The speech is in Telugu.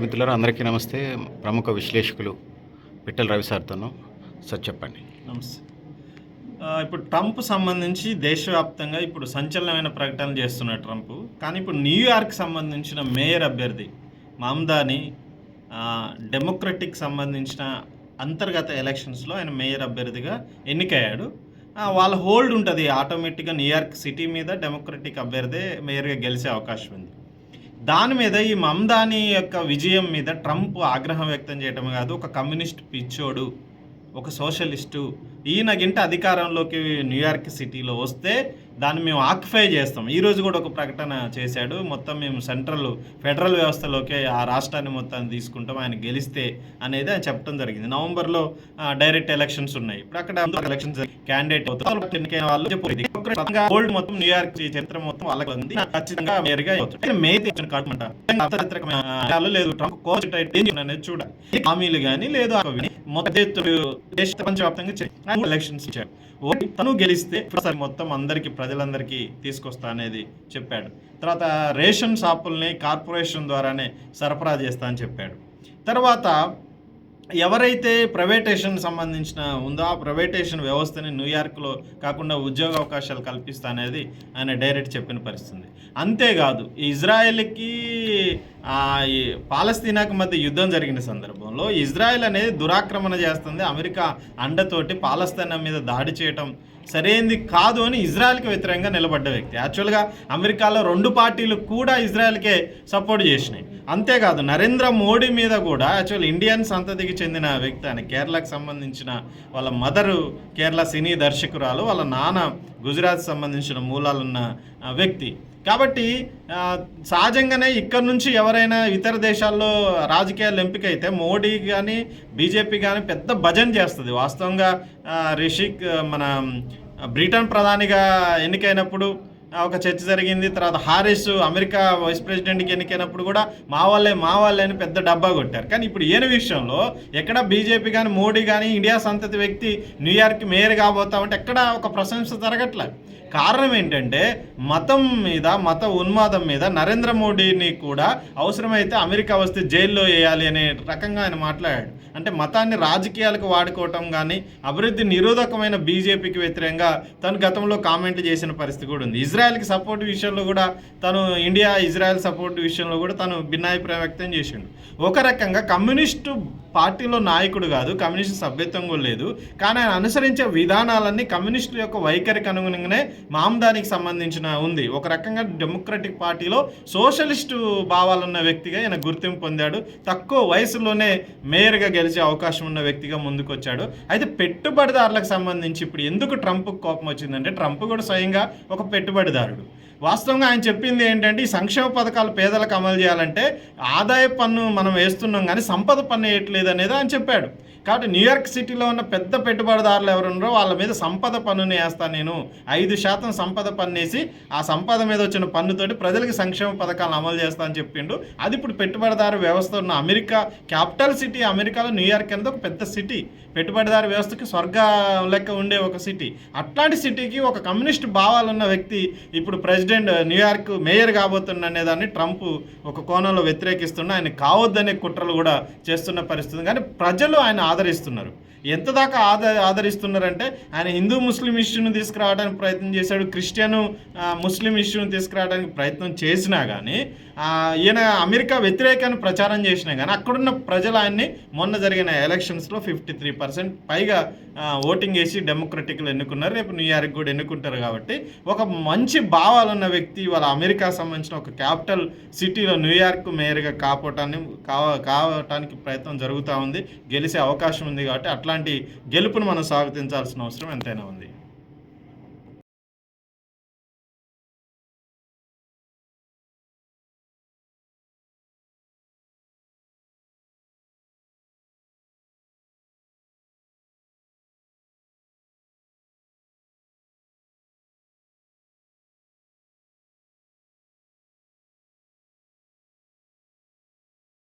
మిత్రులారా అందరికీ నమస్తే. ప్రముఖ విశ్లేషకులు పిట్టల రవి సార్తోను సార్ చెప్పండి. నమస్తే. ఇప్పుడు ట్రంప్ సంబంధించి దేశవ్యాప్తంగా ఇప్పుడు సంచలనమైన ప్రకటనలు చేస్తున్నాడు ట్రంప్. కానీ ఇప్పుడు న్యూయార్క్ సంబంధించిన మేయర్ అభ్యర్థి మామ్దాని డెమోక్రటిక్ సంబంధించిన అంతర్గత ఎలక్షన్స్లో ఆయన మేయర్ అభ్యర్థిగా ఎన్నికయ్యాడు. వాళ్ళ హోల్డ్ ఉంటుంది. ఆటోమేటిక్గా న్యూయార్క్ సిటీ మీద డెమోక్రటిక్ అభ్యర్థి మేయర్గా గెలిచే అవకాశం ఉంది. దాని మీద ఈ మమ్దాని యొక్క విజయం మీద ట్రంప్ ఆగ్రహం వ్యక్తం చేయటం కాదు. ఒక కమ్యూనిస్ట్ పిచ్చోడు ఒక సోషలిస్టు ఈయన గింట అధికారంలోకి న్యూయార్క్ సిటీలో వస్తే దాన్ని మేము ఆక్యుఫై చేస్తాం. ఈ రోజు కూడా ఒక ప్రకటన చేశాడు. మొత్తం మేము సెంట్రల్ ఫెడరల్ వ్యవస్థలోకి ఆ రాష్ట్రాన్ని మొత్తాన్ని తీసుకుంటాం. ఆయన గెలిస్తే అనేది ఆయన చెప్పడం జరిగింది. నవంబర్లో డైరెక్ట్ ఎలక్షన్స్ ఉన్నాయి. ఇప్పుడు అక్కడ ఎలక్షన్స్ క్యాండిడేట్ అవుతారు. వాళ్ళు చెప్పు గోల్డ్ మొత్తం న్యూయార్క్ చరిత్ర మొత్తం వాళ్ళకి ఉంది. ఖచ్చితంగా మేరుగా అవుతుంది మే లేదు. ట్రంప్ కోచ్ అనేది చూడాలి. హామీలు కానీ లేదు. మొత్తం దేశ ప్రపంచవ్యాప్తంగా ఎలక్షన్స్ ఇచ్చాడు. తను గెలిస్తే మొత్తం అందరికి ప్రజలందరికీ తీసుకొస్తా అనేది చెప్పాడు. తర్వాత రేషన్ షాపుల్ని కార్పొరేషన్ ద్వారానే సరఫరా చేస్తా అని చెప్పాడు. తర్వాత ఎవరైతే ప్రైవేటేషన్ సంబంధించిన ఉందో ఆ ప్రైవేటేషన్ వ్యవస్థని న్యూయార్క్లో కాకుండా ఉద్యోగ అవకాశాలు కల్పిస్తా అనేది ఆయన డైరెక్ట్ చెప్పిన పరిస్థితి అంతేకాదు ఇజ్రాయెల్కి పాలస్తీనాకు మధ్య యుద్ధం జరిగిన సందర్భంలో ఇజ్రాయెల్ అనేది దురాక్రమణ చేస్తుంది. అమెరికా అండతోటి పాలస్తీనా మీద దాడి చేయటం సరైనది కాదు అని ఇజ్రాయెల్కి వ్యతిరేకంగా నిలబడ్డ వ్యక్తి. యాక్చువల్గా అమెరికాలో రెండు పార్టీలు కూడా ఇజ్రాయెల్కే సపోర్ట్ చేసినాయి. అంతేకాదు నరేంద్ర మోడీ మీద కూడా యాక్చువల్ ఇండియన్ సంతతికి చెందిన వ్యక్తి ఆయన కేరళకు సంబంధించిన వాళ్ళ మదరు కేరళ సినీ దర్శకురాలు వాళ్ళ నాన్న గుజరాత్ సంబంధించిన మూలాలున్న వ్యక్తి. కాబట్టి సహజంగానే ఇక్కడ నుంచి ఎవరైనా ఇతర దేశాల్లో రాజకీయాలు ఎంపిక అయితే మోడీ కానీ బీజేపీ కానీ పెద్ద భజన చేస్తుంది. వాస్తవంగా రిషిక్ మన బ్రిటన్ ప్రధానిగా ఎన్నికైనప్పుడు ఒక చర్చ జరిగింది. తర్వాత హారిస్ అమెరికా వైస్ ప్రెసిడెంట్కి ఎన్నికైనప్పుడు కూడా మా వాళ్ళే మా వాళ్ళే అని పెద్ద డబ్బా కొట్టారు. కానీ ఇప్పుడు ఈయన విషయంలో ఎక్కడ బీజేపీ కానీ మోడీ కానీ ఇండియా సంతతి వ్యక్తి న్యూయార్క్ మేయర్ కాబోతామంటే ఎక్కడ ఒక ప్రశంస జరగట్లేదు కారణం ఏంటంటే మతం మీద మత ఉన్మాదం మీద నరేంద్ర మోడీని కూడా అవసరమైతే అమెరికా వస్తే జైల్లో వేయాలి అనే రకంగా ఆయన మాట్లాడాడు. అంటే మతాన్ని రాజకీయాలకు వాడుకోవటం కానీ అభివృద్ధి నిరోధకమైన బీజేపీకి వ్యతిరేకంగా తను గతంలో కామెంట్ చేసిన పరిస్థితి కూడా ఉంది. ఇజ్రాయెల్కి సపోర్ట్ విషయంలో కూడా తను ఇండియా ఇజ్రాయెల్ సపోర్ట్ విషయంలో కూడా తను భిన్నాభిప్రాయం వ్యక్తం చేసిండు. ఒక రకంగా కమ్యూనిస్టు పార్టీలో నాయకుడు కాదు కమ్యూనిస్ట్ సభ్యత్వం కూడా లేదు. కానీ ఆయన అనుసరించే విధానాలన్నీ కమ్యూనిస్టుల యొక్క వైఖరికి అనుగుణంగానే మామ్దానికి సంబంధించిన ఉంది. ఒక రకంగా డెమోక్రటిక్ పార్టీలో సోషలిస్టు భావాలున్న వ్యక్తిగా ఈయన గుర్తింపు పొందాడు. తక్కువ వయసులోనే మేయర్గా గెలిచే అవకాశం ఉన్న వ్యక్తిగా ముందుకొచ్చాడు. అయితే పెట్టుబడిదారులకు సంబంధించి ఇప్పుడు ఎందుకు ట్రంప్ కోపం వచ్చిందంటే ట్రంప్ కూడా స్వయంగా ఒక పెట్టుబడిదారుడు. వాస్తవంగా ఆయన చెప్పింది ఏంటంటే ఈ సంక్షేమ పథకాలు పేదలకు అమలు చేయాలంటే ఆదాయ పన్ను మనం వేస్తున్నాం కానీ సంపద పన్ను వేయట్లేదు. అనేది ఆయన చెప్పాడు. కాబట్టి న్యూయార్క్ సిటీలో ఉన్న పెద్ద పెట్టుబడిదారులు ఎవరున్నారో వాళ్ళ మీద సంపద పన్నుని వేస్తాను నేను. ఐదు శాతం సంపద పన్ను వేసి ఆ సంపద మీద వచ్చిన పన్నుతోటి ప్రజలకు సంక్షేమ పథకాలను అమలు చేస్తా అని చెప్పిండు. అది ఇప్పుడు పెట్టుబడిదారు వ్యవస్థ ఉన్న అమెరికా క్యాపిటల్ సిటీ అమెరికాలో న్యూయార్క్ అనేది ఒక పెద్ద సిటీ. పెట్టుబడిదారు వ్యవస్థకి స్వర్గ లెక్క ఉండే ఒక సిటీ. అట్లాంటి సిటీకి ఒక కమ్యూనిస్ట్ భావాలు ఉన్న వ్యక్తి ఇప్పుడు ప్రెసిడెంట్ న్యూయార్క్ మేయర్ కాబోతున్న అనేదాన్ని ట్రంప్ ఒక కోణంలో వ్యతిరేకిస్తున్న ఆయన కావద్దనే కుట్రలు కూడా చేస్తున్న పరిస్థితి కానీ ప్రజలు ఆయన ఆదరిస్తున్నారు. ఎంత దాకా ఆద ఆదరిస్తున్నారంటే ఆయన హిందూ ముస్లిం ఇష్యూను తీసుకురావడానికి ప్రయత్నం చేశాడు క్రిస్టియన్ ముస్లిం ఇష్యూను తీసుకురావడానికి ప్రయత్నం చేసినా కానీ ఈయన అమెరికా వ్యతిరేకాన్ని ప్రచారం చేసినా కానీ అక్కడున్న ప్రజలు ఆయన్ని మొన్న జరిగిన ఎలక్షన్స్లో ఫిఫ్టీ త్రీ పర్సెంట్ పైగా ఓటింగ్ వేసి డెమోక్రటిక్లు ఎన్నుకున్నారు. రేపు న్యూయార్క్ కూడా ఎన్నుకుంటారు కాబట్టి ఒక మంచి భావాలున్న వ్యక్తి వాళ్ళ అమెరికా సంబంధించిన ఒక క్యాపిటల్ సిటీలో న్యూయార్క్ మేయర్గా కాపోవటాన్ని కావ కావటానికి ప్రయత్నం జరుగుతూ ఉంది. గెలిచే అవకాశం ఉంది కాబట్టి అట్లా అట్లాంటి గెలుపును మనం స్వాగతించాల్సిన అవసరం ఎంతైనా ఉంది.